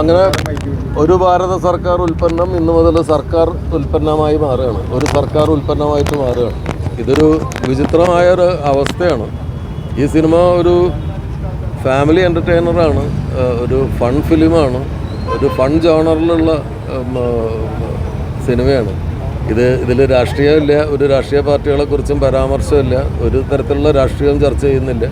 അങ്ങനെ ഒരു ഭാരത സർക്കാർ ഉൽപ്പന്നം ഇന്ന് മുതൽ സർക്കാർ ഉൽപ്പന്നമായി മാറുകയാണ്. ഒരു സർക്കാർ ഉൽപ്പന്നമായിട്ട് മാറുകയാണ്. ഇതൊരു വിചിത്രമായ ഒരു അവസ്ഥയാണ്. ഈ സിനിമ ഒരു ഫാമിലി എന്റർടൈനറാണ് ഒരു ഫൺ ഫിലിമാണ് ഒരു ഫൺ ജോണറിലുള്ള സിനിമയാണ്. ഇത് ഇതിൽ രാഷ്ട്രീയമില്ല ഒരു രാഷ്ട്രീയ പാർട്ടികളെക്കുറിച്ചും പരാമർശമില്ല ഒരു തരത്തിലുള്ള രാഷ്ട്രീയവും ചർച്ച ചെയ്യുന്നില്ല.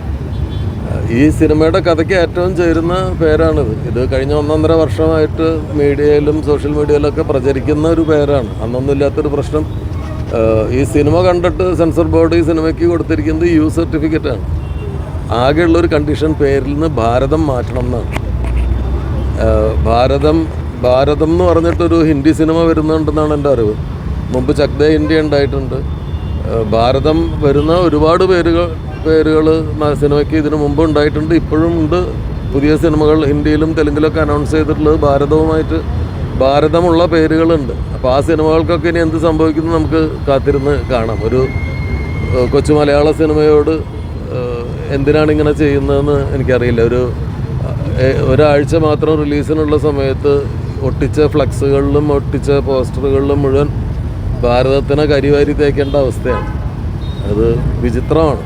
ഈ സിനിമയുടെ കഥയ്ക്ക് ഏറ്റവും ചേരുന്ന പേരാണിത്. ഇത് കഴിഞ്ഞ ഒന്നൊന്നര വർഷമായിട്ട് മീഡിയയിലും സോഷ്യൽ മീഡിയയിലൊക്കെ പ്രചരിക്കുന്ന ഒരു പേരാണ്. അന്നൊന്നും ഇല്ലാത്തൊരു പ്രശ്നം. ഈ സിനിമ കണ്ടിട്ട് സെൻസർ ബോർഡ് ഈ സിനിമയ്ക്ക് കൊടുത്തിരിക്കുന്നത് യു സർട്ടിഫിക്കറ്റാണ്. ആകെയുള്ളൊരു കണ്ടീഷൻ പേരിൽ നിന്ന് ഭാരതം മാറ്റണം എന്നാണ്. ഭാരതം ഭാരതം എന്ന് പറഞ്ഞിട്ടൊരു ഹിന്ദി സിനിമ വരുന്നുണ്ടെന്നാണ് എന്റെ അറിവ്. മുമ്പ് ചക്ദേ ഇന്ത്യ ഉണ്ടായിട്ടുണ്ട്. ഭാരതം വരുന്ന ഒരുപാട് പേരുകൾ പേരുകൾ സിനിമയ്ക്ക് ഇതിനു മുമ്പ് ഉണ്ടായിട്ടുണ്ട്. ഇപ്പോഴും ഉണ്ട്. പുതിയ സിനിമകൾ ഹിന്ദിയിലും തെലുങ്കിലൊക്കെ അനൗൺസ് ചെയ്തിട്ടുള്ളത് ഭാരതവുമായിട്ട് ഭാരതമുള്ള പേരുകളുണ്ട്. അപ്പോൾ ആ സിനിമകൾക്കൊക്കെ ഇനി എന്ത് സംഭവിക്കുന്നു നമുക്ക് കാത്തിരുന്ന് കാണാം. ഒരു കൊച്ചു മലയാള സിനിമയോട് എന്തിനാണ് ഇങ്ങനെ ചെയ്യുന്നതെന്ന് എനിക്കറിയില്ല. ഒരു ഒരാഴ്ച മാത്രം റിലീസിനുള്ള സമയത്ത് ഒട്ടിച്ച ഫ്ലക്സുകളിലും ഒട്ടിച്ച പോസ്റ്ററുകളിലും മുഴുവൻ ഭാരതത്തിനെ കരിവാരി തേക്കേണ്ട അവസ്ഥയാണ്. അത് വിചിത്രമാണ്.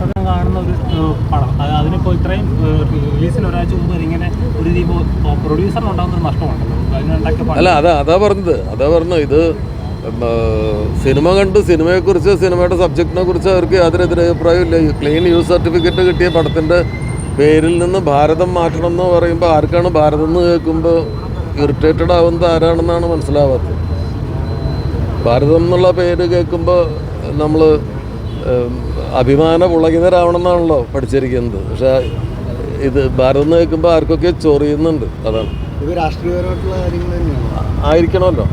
സത്യം കാണുന്ന ഒരു പടം. അതിനിപ്പോൾ ഇത്രയും റിലീസിന് ഒരാഴ്ച മുമ്പ് ഇങ്ങനെ ഒരു പ്രൊഡ്യൂസറിന് ഉണ്ടാകുന്ന നഷ്ടമുണ്ടല്ലോ. അല്ല അതാ അതാ പറഞ്ഞത്. അതാ പറഞ്ഞു ഇത് സിനിമ കണ്ട് സിനിമയെക്കുറിച്ച് സിനിമയുടെ സബ്ജക്റ്റിനെ കുറിച്ച് അവർക്ക് യാതൊരു അഭിപ്രായമില്ല ക്ലീൻ യൂസ് സർട്ടിഫിക്കറ്റ് കിട്ടിയ പടത്തിന്റെ പേരിൽ നിന്ന് ഭാരതം മാറ്റണം എന്ന് പറയുമ്പോൾ ആർക്കാണ് ഭാരതം എന്ന് കേൾക്കുമ്പോൾ ഇറിറ്റേറ്റഡ് ആവുന്നത് ആരാണെന്നാണ് മനസ്സിലാവാത്തത്? ഭാരതം എന്നുള്ള പേര് കേൾക്കുമ്പോൾ നമ്മൾ അഭിമാന പുളകിതരാവണമെന്നാണല്ലോ പഠിച്ചിരിക്കുന്നത്. പക്ഷേ ഇത് ഭാരതം എന്ന് കേൾക്കുമ്പോൾ ആർക്കൊക്കെ ചൊറിയുന്നുണ്ട് അതാണ്. ആയിരിക്കണമല്ലോ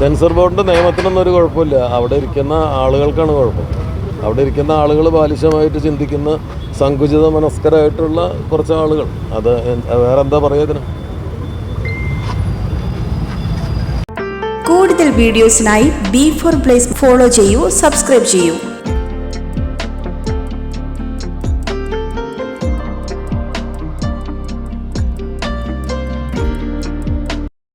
സെൻസർ ബോർഡിന്റെ നിയമത്തിനൊന്നും ഒരു കുഴപ്പമില്ല. അവിടെ ഇരിക്കുന്ന ആളുകൾക്കാണ് കുഴപ്പം. അവിടെ ഇരിക്കുന്ന ആളുകൾ ബാലിശമായിട്ട് ചിന്തിക്കുന്ന സങ്കുചിത മനസ്കരായിട്ടുള്ള കുറച്ച് ആളുകൾ അത് വേറെന്താ വേറെ എന്താ പറയുക ഇതിന്? കൂടുതൽ വീഡിയോസിനായി ബി ഫോർ പ്ലേസ് ഫോളോ ചെയ്യൂ സബ്സ്ക്രൈബ് ചെയ്യൂ.